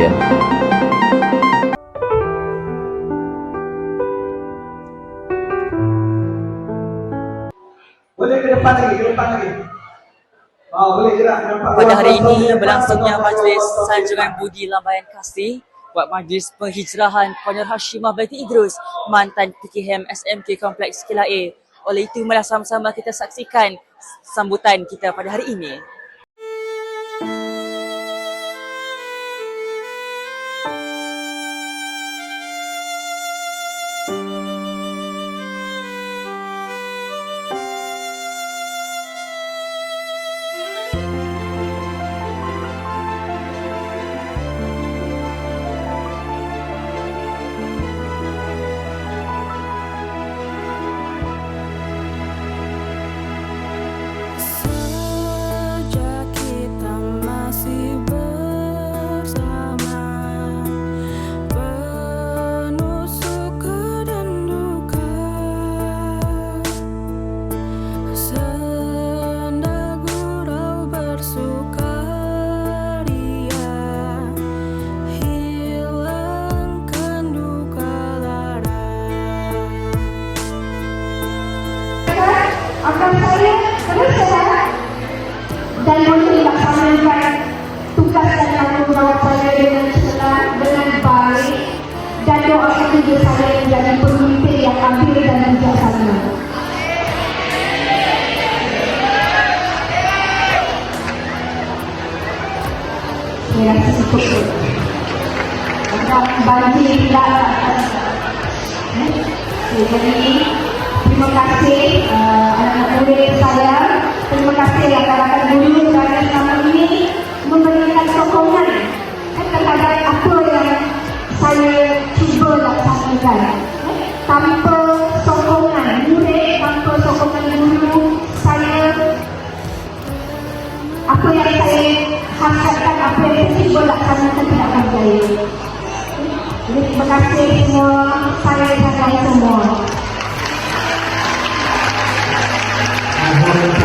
Media. Boleh ke depan lagi, ke depan lagi. Ah, boleh gerak ke depan. Pada hari ini berlangsungnya majlis sanjungan budi lambaian kasih buat majlis penghijrahan Puan Hashimah binti Idrus mantan PKM SMK Kompleks Kilae. Oleh itu mari sama-sama kita saksikan sambutan kita pada hari ini. Menjadi pemimpin yang adil dan bijaksana. Saya rasa cukup. Agak banjir tidak jadi terima kasih uh, anak-anak murid saya. Terima kasih rakan-rakan guru Jadi terima kasih semua, saya hargai semua. Mohon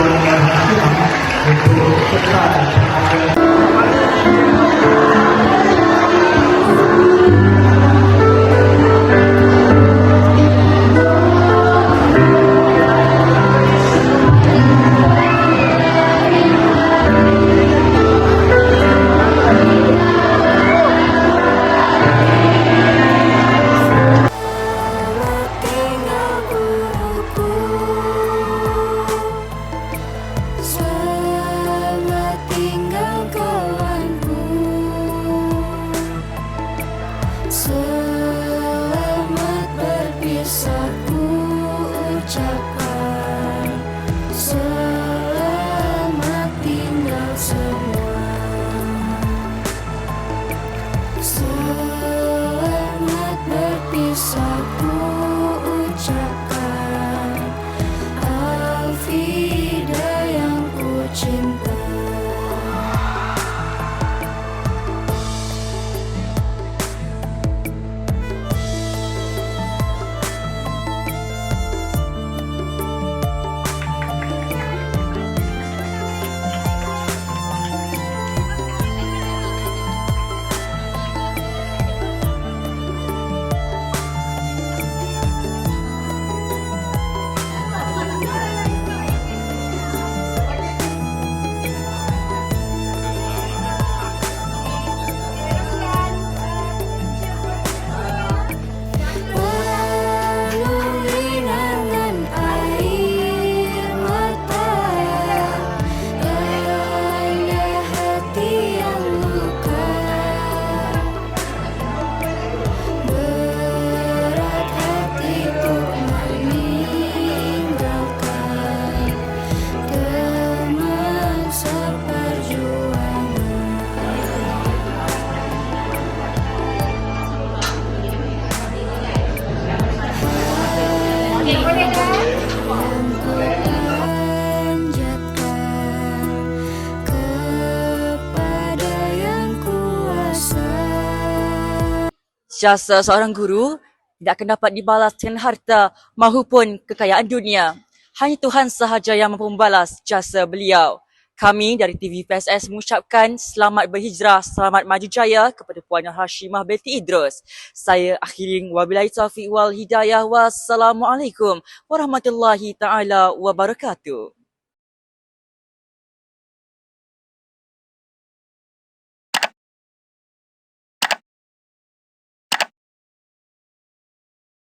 Jasa seorang guru tidak akan dapat dibalas dengan harta maupun kekayaan dunia. Hanya Tuhan sahaja yang mampu membalas jasa beliau. Kami dari TV PSS mengucapkan selamat berhijrah, selamat maju jaya kepada Puan Nur Hashimah binti Idrus. Saya akhirin wabillahi taufiq wal hidayah. Wassalamualaikum warahmatullahi taala wabarakatuh.